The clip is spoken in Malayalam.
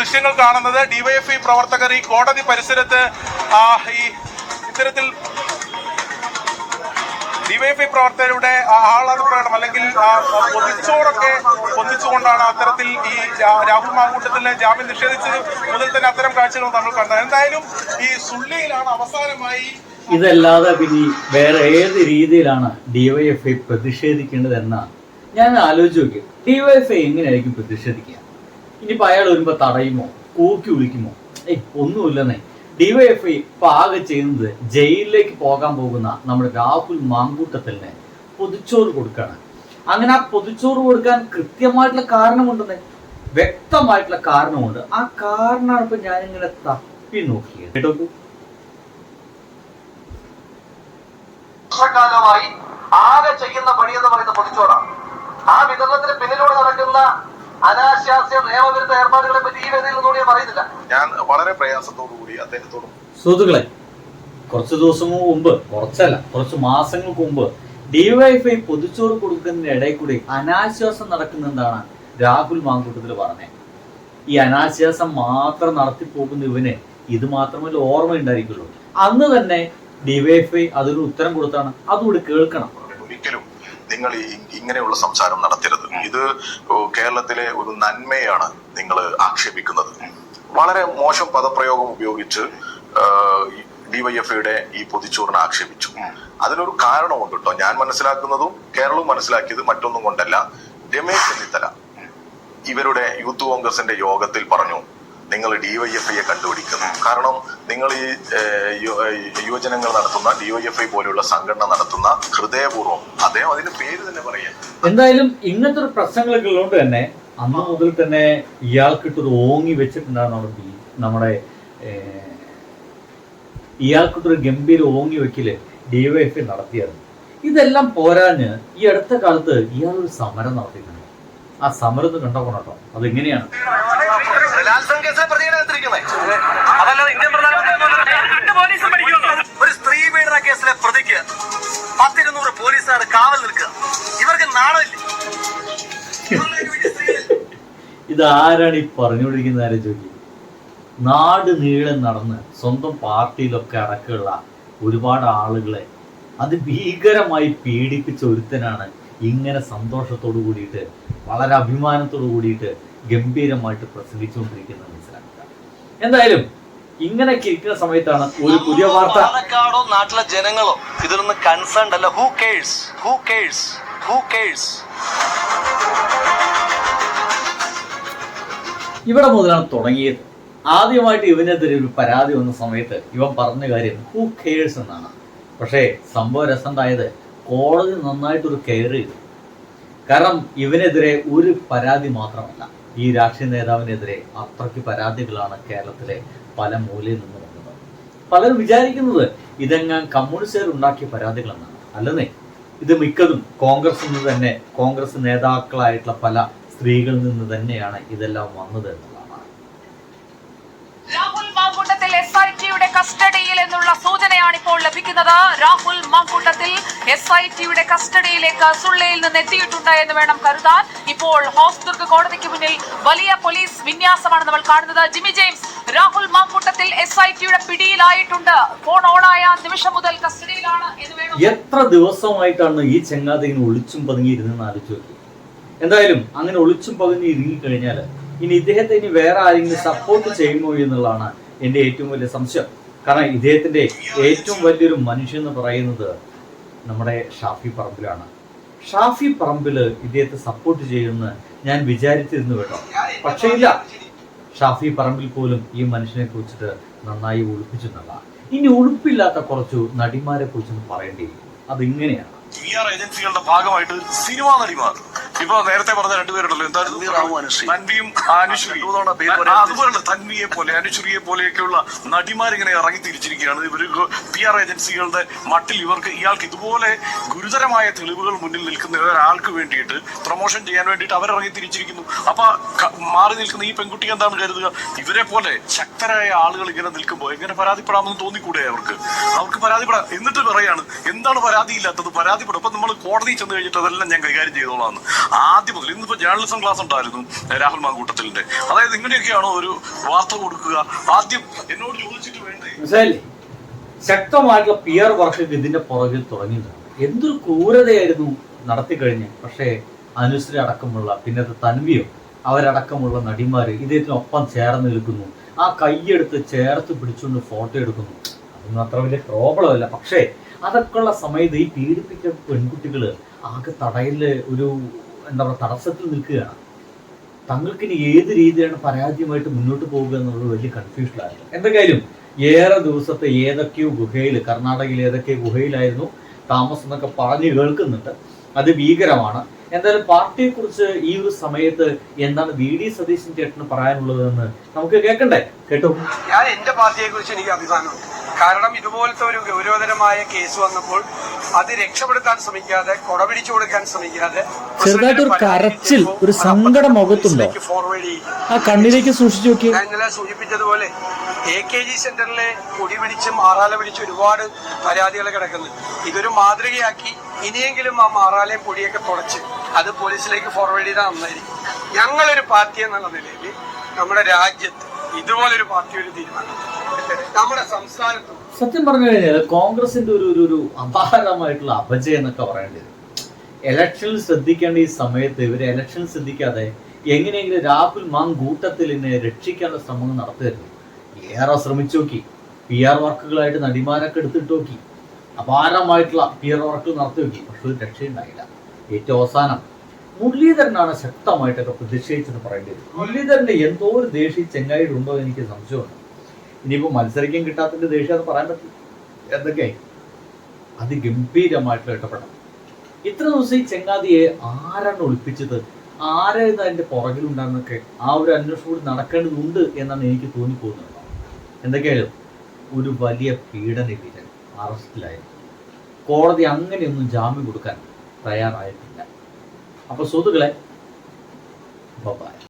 ദൃശ്യങ്ങൾ കാണുന്നത് ഡിവൈഎഫ്ഐ പ്രവർത്തകർ ഈ കോടതി പരിസരത്ത് ഈ ഇത്തരത്തിൽ ഡിവൈഎഫ്ഐ പ്രവർത്തകരുടെ ആഹ്ലാദ അല്ലെങ്കിൽ പൊതിച്ചോറൊക്കെ പൊതിച്ചുകൊണ്ടാണ് അത്തരത്തിൽ ഈ രാഹുൽ മാങ്കൂട്ടത്തിന് ജാമ്യം നിഷേധിച്ചത് മുതൽ തന്നെ അത്തരം കാഴ്ചകൾ നമ്മൾ കണ്ടത്. എന്തായാലും ഈ സുള്ളിയിലാണ് അവസാനമായി ഇതല്ലാതെ പിന്നെ വേറെ ഏത് രീതിയിലാണ് ഡിവൈഎഫ്ഐ പ്രതിഷേധിക്കേണ്ടതെന്ന? ഞാൻ ആലോചിച്ച് നോക്കി ഡിവൈഎഫ്ഐ എങ്ങനെയായിരിക്കും പ്രതിഷേധിക്കുക? ഇനിയിപ്പോൾ അയാൾ വരുമ്പോൾ തടയുമോ? കൂക്കി വിളിക്കുമോ? ഏയ് ഒന്നുമില്ലെന്നേ. ഡിവൈഎഫ്ഐ ഇപ്പൊ ആകെ ചെയ്യുന്നത് ജയിലിലേക്ക് പോകാൻ പോകുന്ന നമ്മുടെ രാഹുൽ മാങ്കൂട്ടത്തിലിനെ പൊതിച്ചോറ് കൊടുക്കാണ്. അങ്ങനെ ആ പൊതിച്ചോറ് കൊടുക്കാൻ കൃത്യമായിട്ടുള്ള കാരണമുണ്ടെന്നേ. വ്യക്തമായിട്ടുള്ള കാരണമുണ്ട്. ആ കാരണമാണ് ഇപ്പൊ ഞാനിങ്ങനെ തപ്പി നോക്കിയത്. കേട്ടോ വർഷക്കാലമായി ആകെ ചെയ്യുന്ന പണി എന്ന് പറയുന്ന പൊതിച്ചോറാണ്. ആ വിതരണത്തിന് പിന്നിലൂടെ നടക്കുന്ന അനാശാസ്യ നിയമവിരുദ്ധ ഏർപ്പാടുകളെ പറ്റി ഈ വേദിയിൽ നിന്നുകൂടി ഞാൻ പറയുന്നില്ല. ഞാൻ വളരെ പ്രയാസത്തോടു കൂടി അദ്ദേഹത്തോടും സുഹൃത്തുക്കളെ കുറച്ച് ദിവസം മുമ്പ് കുറച്ചല്ല കുറച്ച് മാസങ്ങൾക്ക് മുമ്പ് ഡിവൈഫൈ പൊതിച്ചോറ് കൊടുക്കുന്നതിന്റെ ഇടയിൽ കൂടി അനാശ്വാസം നടക്കുന്നെന്താണ് രാഹുൽ മാങ്കൂട്ടത്തിൽ പറഞ്ഞത് ഈ അനാശ്വാസം മാത്രം നടത്തി പോകുന്ന ഇവന് ഇത് മാത്രമല്ല ഓർമ്മ ഉണ്ടായിരിക്കുള്ളൂ. അന്ന് തന്നെ ഡിവൈഫൈ അതൊരു ഉത്തരം കൊടുത്താണ്. അതുകൂടി കേൾക്കണം. ഒരിക്കലും നിങ്ങൾ ഈ ഇങ്ങനെയുള്ള സംസാരം നടത്തരുത്. ഇത് കേരളത്തിലെ ഒരു നന്മയാണ് നിങ്ങൾ ആക്ഷേപിക്കുന്നത്. വളരെ മോശം പദപ്രയോഗം ഉപയോഗിച്ച് ഡിവൈഎഫ്ഐയുടെ ഈ പൊതിച്ചോറിനെ ആക്ഷേപിച്ചു. അതിനൊരു കാരണമുണ്ട് കേട്ടോ. ഞാൻ മനസ്സിലാക്കുന്നതും കേരളവും മനസ്സിലാക്കിയത് മറ്റൊന്നും കൊണ്ടല്ല. രമേശ് ചെന്നിത്തല ഇവരുടെ യൂത്ത് കോൺഗ്രസിന്റെ യോഗത്തിൽ പറഞ്ഞു നിങ്ങൾ ഡിവൈഎഫ്ഐയെ കണ്ടുപിടിക്കുന്നു. കാരണം നിങ്ങൾ ഈ യുവജനങ്ങൾ നടത്തുന്ന ഡിവൈഎഫ്ഐ പോലെയുള്ള സംഘടന നടത്തുന്ന ഹൃദയപൂർവം അദ്ദേഹം അതിന്റെ പേര് തന്നെ പറയാം എന്തായാലും ഇങ്ങനത്തെ ഒരു പ്രശ്നങ്ങളൊക്കെ ഉള്ളതുകൊണ്ട് തന്നെ അന്ന് മുതൽ തന്നെ ഇയാൾക്കിട്ടൊരു ഓങ്ങി വെച്ചിട്ടുണ്ടാകുന്ന നമ്മുടെ ഇയാൾക്കിട്ടൊരു ഗംഭീര ഓങ്ങി വെക്കൽ ഡിവൈഎഫ്ഐ നടത്തിയത് ഇതെല്ലാം പോരാഞ്ഞ് ഈ അടുത്ത കാലത്ത് ഇയാളൊരു സമരം നടത്തിയിട്ടുണ്ട്. ആ സമരം ഒന്ന് കണ്ടോ കേട്ടോ അതെങ്ങനെയാണ്? ബലാത്സംഗ കേസിലെ പ്രതിയാണ് എത്തിരിക്കുന്നത് അതല്ലാതെ ഇന്ത്യൻ പ്രധാനമന്ത്രി ഒരു സ്ത്രീ പീഡന കേസിലെ പ്രതിക്ക് പത്തിരുന്നൂറ് പോലീസുകാർ കാവൽ നിൽക്കുക. ഇവർക്ക് നാണമില്ലേ? ഇത് ആരാണ് ഈ പറഞ്ഞുകൊണ്ടിരിക്കുന്ന ആരെ ചോദിക്കും. നാട് നീളെ നടന്ന് സ്വന്തം പാർട്ടിയിലൊക്കെ അടക്കമുള്ള ഒരുപാട് ആളുകളെ അത് ഭീകരമായി പീഡിപ്പിച്ച ഒരുത്തനാണ് ഇങ്ങനെ സന്തോഷത്തോടു കൂടിയിട്ട് വളരെ അഭിമാനത്തോടു കൂടിയിട്ട് ഗംഭീരമായിട്ട് പ്രസംഗിച്ചുകൊണ്ടിരിക്കുന്നത് മനസ്സിലാക്കുക എന്തായാലും ഇങ്ങനെയൊക്കെ ഇരിക്കുന്ന സമയത്താണ് ഒരു പുതിയ വാർത്ത. പാലക്കാടോ നാട്ടിലെ ജനങ്ങളോ ഇതിലൊന്നും കൺസേൺ അല്ല. Who cares who cares who cares ഇവിടെ മുതലാണ് തുടങ്ങിയത്. ആദ്യമായിട്ട് ഇവനെതിരെ ഒരു പരാതി വന്ന സമയത്ത് ഇവൻ പറഞ്ഞ കാര്യം ഹൂ കേഴ്സ് എന്നാണ്. പക്ഷേ സംഭവം രസമുണ്ടായത് കോടതി നന്നായിട്ടൊരു കെയർ ചെയ്തു. കാരണം ഇവനെതിരെ ഒരു പരാതി മാത്രമല്ല ഈ രാഷ്ട്രീയ നേതാവിനെതിരെ അത്രയ്ക്ക് പരാതികളാണ് കേരളത്തിലെ പല മൂലയിൽ നിന്ന് വന്നത്. പലരും വിചാരിക്കുന്നത് ഇതെങ്ങാൻ കമ്മ്യൂണിസ്റ്റുകാർ ഉണ്ടാക്കിയ പരാതികളെന്നാണ്. അല്ലെന്നേ ഇത് മിക്കതും കോൺഗ്രസിൽ നിന്ന് തന്നെ കോൺഗ്രസ് നേതാക്കളായിട്ടുള്ള പല സ്ത്രീകളിൽ നിന്ന് തന്നെയാണ് ഇതെല്ലാം വന്നത് എന്നുള്ളതാണ് രാഹുൽ മാങ്കൂട്ടത്തിൽ എസ് കസ്റ്റഡിയിൽ എന്നുള്ള സൂചനയാണ് ഇപ്പോൾ ലഭിക്കുന്നത്. രാഹുൽ മാങ്കൂട്ടത്തിൽ എസ്ഐടിയുടെ കസ്റ്റഡിയിലേക്ക് സുള്ളയിൽ നിന്ന് എത്തിയിട്ടുണ്ട് എന്ന് വേണം കരുതാൻ. ഇപ്പോൾ ഹോസ്ദുർഗ് കോടതിക്ക് മുന്നിൽ വലിയ പോലീസ് വിന്യാസമാണ് നമ്മൾ കാണുന്നത്. ജിമ്മി ജെയിംസ് രാഹുൽ മാങ്കൂട്ടത്തിൽ എസ്ഐടിയുടെ പിടിയിലായിട്ടുണ്ട്. ഫോൺ ഓണായ നിമിഷം മുതൽ കസ്റ്റഡിയിലാണ് എന്ന് വേണം എത്ര ദിവസമായിട്ടാണ് ഈ ചെങ്ങാതി ഇങ്ങനെ ഒളിച്ചും പതുങ്ങിയിരുന്നെന്ന് ആലോചിച്ചു എന്തായാലും അങ്ങനെ ഒളിച്ചും പതുങ്ങി ഇറങ്ങിക്കഴിഞ്ഞാൽ കഴിഞ്ഞാൽ ഇനി ഇദ്ദേഹത്തെ ഇനി വേറെ ആരെങ്കിലും സപ്പോർട്ട് ചെയ്യുമോ എന്നുള്ളതാണ് എന്റെ ഏറ്റവും വലിയ സംശയം. കാരണം ഇദ്ദേഹത്തിന്റെ ഏറ്റവും വലിയൊരു മനുഷ്യൻ എന്ന് പറയുന്നത് നമ്മുടെ ഷാഫി പറമ്പിലാണ്. ഷാഫി പറമ്പിൽ ഇദ്ദേഹത്തെ സപ്പോർട്ട് ചെയ്യുമെന്ന് ഞാൻ വിചാരിച്ചിരുന്നു കേട്ടോ. പക്ഷേ ഇല്ല. ഷാഫി പറമ്പിൽ പോലും ഈ മനുഷ്യനെ കുറിച്ചിട്ട് നന്നായി ഒളിപ്പിച്ചു എന്നുള്ളതാണ് ഇനി ഒളിപ്പില്ലാത്ത കുറച്ചു നടിമാരെ കുറിച്ചൊന്ന് പറയേണ്ടിയിരിക്കും അതിങ്ങനെയാണ്. പി ആർ ഏജൻസികളുടെ ഭാഗമായിട്ട് സിനിമാ നടിമാർ. ഇപ്പൊ നേരത്തെ പറഞ്ഞ രണ്ടുപേരുണ്ടല്ലോ. എന്തായാലും തൻവിയും അതുപോലുള്ള തൻവിയെ പോലെ അനുശ്രീയെ പോലെയൊക്കെയുള്ള നടിമാരിങ്ങനെ ഇറങ്ങി തിരിച്ചിരിക്കുകയാണ് ഇവർ പി ആർ ഏജൻസികളുടെ മട്ടിൽ ഇവർക്ക് ഇയാൾക്ക് ഇതുപോലെ ഗുരുതരമായ തെളിവുകൾ മുന്നിൽ നിൽക്കുന്ന ഒരാൾക്ക് വേണ്ടിയിട്ട് പ്രൊമോഷൻ ചെയ്യാൻ വേണ്ടിയിട്ട് അവരിറങ്ങി തിരിച്ചിരിക്കുന്നു അപ്പൊ മാറി നിൽക്കുന്ന ഈ പെൺകുട്ടി എന്താണ് കരുതുക? ഇവരെ പോലെ ശക്തരായ ആളുകൾ ഇങ്ങനെ നിൽക്കുമ്പോൾ എങ്ങനെ പരാതിപ്പെടാമെന്ന് തോന്നിക്കൂടെ അവർക്ക്? അവർക്ക് പരാതിപ്പെടാം. എന്നിട്ട് പറയാണ് എന്താണ് പരാതിയില്ലാത്തത്? പരാതിപ്പെടും. അപ്പൊ നമ്മൾ കോടതി ചെന്ന് കഴിഞ്ഞിട്ട് അതെല്ലാം ഞാൻ കൈകാര്യം ചെയ്തോളാം ആദ്യം മുതൽ ഇന്നിപ്പോ ജേർണലിസം ക്ലാസ് ഉണ്ടായിരുന്നു രാഹുൽ മാങ്കൂട്ടത്തിലിന്റെ. അതായത് ഇങ്ങനെയൊക്കെയാണോ ഒരു വാർത്ത കൊടുക്കുക? ആദ്യം എന്നോട് ചോദിച്ചിട്ട് വേണ്ടേ? ശക്തമായിട്ടുള്ള പി ആർ വർക്ക് ഇതിന്റെ പുറകിൽ തുടങ്ങിയതാണ്. എന്തൊരു ക്രൂരതയായിരുന്നു നടത്തിക്കഴിഞ്ഞ്. പക്ഷേ അനുശ്രീ അടക്കമുള്ള പിന്നത്തെ തൻവിയോ അവരടക്കമുള്ള നടിമാർ ഇദ്ദേഹത്തിനൊപ്പം ചേർന്ന് നിൽക്കുന്നു. ആ കൈയെടുത്ത് ചേർത്ത് പിടിച്ചുകൊണ്ട് ഫോട്ടോ എടുക്കുന്നു. അതൊന്നും അത്ര വലിയ പ്രോബ്ലം അല്ല. പക്ഷേ അതൊക്കെയുള്ള സമയത്ത് ഈ പീഡിപ്പിച്ച പെൺകുട്ടികൾ ആകെ തടയിൽ ഒരു എന്താ പറയുക തടസ്സത്തിൽ നിൽക്കുകയാണ്. തങ്ങൾക്ക് ഇനി ഏത് രീതിയാണ് പരാജയമായിട്ട് മുന്നോട്ട് പോകുക എന്നുള്ളത് വലിയ കൺഫ്യൂഷനായിരുന്നു എന്തെങ്കിലും ഏറെ ദിവസത്തെ ഏതൊക്കെയോ ഗുഹയിൽ കർണാടകയിൽ ഏതൊക്കെയോ ഗുഹയിലായിരുന്നു താമസം എന്നൊക്കെ പറഞ്ഞു കേൾക്കുന്നുണ്ട്. അത് ഭീകരമാണ്. എന്തായാലും പാർട്ടിയെ കുറിച്ച് ഈ ഒരു സമയത്ത് എന്താണ് വി ഡി സതീശൻ ചേട്ടന് പറയാനുള്ളതെന്ന് നമുക്ക് കേൾക്കണ്ടേ? കേട്ടോ. ഞാൻ എന്റെ പാർട്ടിയെ കുറിച്ച് എനിക്ക് അഭിമാനമുണ്ട്. കാരണം ഇതുപോലത്തെ ഒരു ഗൗരവതരമായ കേസ് വന്നപ്പോൾ അത് രക്ഷപ്പെടുത്താൻ ശ്രമിക്കാതെ കൊടപിടിച്ചു കൊടുക്കാൻ ശ്രമിക്കാതെ ചെറുതായിട്ട് ഒരു കരച്ചിൽ, ഒരു സങ്കടം മുഖത്തുണ്ടോ? ഫോർവേഡ് ആ കണ്ണിലേക്ക് സൂക്ഷിച്ചു നോക്കി ഞാൻ ഇന്നലെ സൂചിപ്പിച്ചതുപോലെ എ കെ ജി സെന്ററിലെ കുടി പിടിച്ചും ആറാല പിടിച്ചും ഒരുപാട് പരാതികൾ കിടക്കുന്നു. ഇതൊരു മാതൃകയാക്കി ഇനിയെങ്കിലും ആ മാറാലയും പൊടിയൊക്കെ തുടച്ച് അത് പോലീസിലേക്ക് ഫോർവേഡ് ചെയ്താൽ നന്നായിരിക്കും. ഞങ്ങളൊരു പാർട്ടി എന്നുള്ള നിലയിൽ നമ്മുടെ രാജ്യത്ത് ഇതുപോലൊരു പാർട്ടി ഒരു തീരുമാനം. നമ്മുടെ സംസ്ഥാനത്തും സത്യം പറഞ്ഞു കഴിഞ്ഞാൽ കോൺഗ്രസിന്റെ ഒരു ഒരു അപാരമായിട്ടുള്ള അപജയം എന്നൊക്കെ പറയേണ്ടി വരും. ഇലക്ഷനിൽ ശ്രദ്ധിക്കേണ്ട ഈ സമയത്ത് ഇവർ ഇലക്ഷൻ ശ്രദ്ധിക്കാതെ എങ്ങനെയെങ്കിലും രാഹുൽ മാങ്കൂട്ടത്തിലിനെ രക്ഷിക്കാനുള്ള ശ്രമങ്ങൾ നടത്തുമായിരുന്നു ഏറെ ശ്രമിച്ചു നോക്കി. പി ആർ വർക്കുകളായിട്ട് നടിമാരൊക്കെ എടുത്തിട്ട് നോക്കി. അപാരമായിട്ടുള്ള പി ആർ വർക്കുകൾ നടത്തി നോക്കി. പക്ഷെ ഒരു രക്ഷയുണ്ടായില്ല. ഏറ്റവും അവസാനം. മുരളീധരനാണ് ശക്തമായിട്ടൊക്കെ പ്രതിഷേധിച്ചെന്ന് പറയേണ്ടി വരും. മുരളീധരന്റെ എന്തോ ഒരു ദേഷ്യ ചെങ്ങായിട്ട് ഉണ്ടോ എന്ന് എനിക്ക് സംശയമുണ്ട്. ഇനിയിപ്പോ മത്സരിക്കാൻ കിട്ടാത്തതിന്റെ ദേഷ്യം അത് പറയാൻ പറ്റും എന്തൊക്കെ? അതിഗംഭീരമായിട്ടുള്ള ഇടപെടൽ. ഇത്ര ദിവസം ഈ ചെങ്ങാതിയെ ആരാണ് ഒളിപ്പിച്ചത്? ആരായിരുന്നു അതിന്റെ പുറകിലുണ്ടാകുന്നൊക്കെ ആ ഒരു അന്വേഷണം കൂടി നടക്കേണ്ടതുണ്ട് എന്നാണ് എനിക്ക് തോന്നിപ്പോകുന്നത്. എന്തൊക്കെയായാലും ഒരു വലിയ പീഡന വീരൻ അറസ്റ്റിലായിരുന്നു കോടതി അങ്ങനെയൊന്നും ജാമ്യം കൊടുക്കാൻ തയ്യാറായിട്ടില്ല. അപ്പൊ സുഹൃത്തുക്കളെ ബൈ.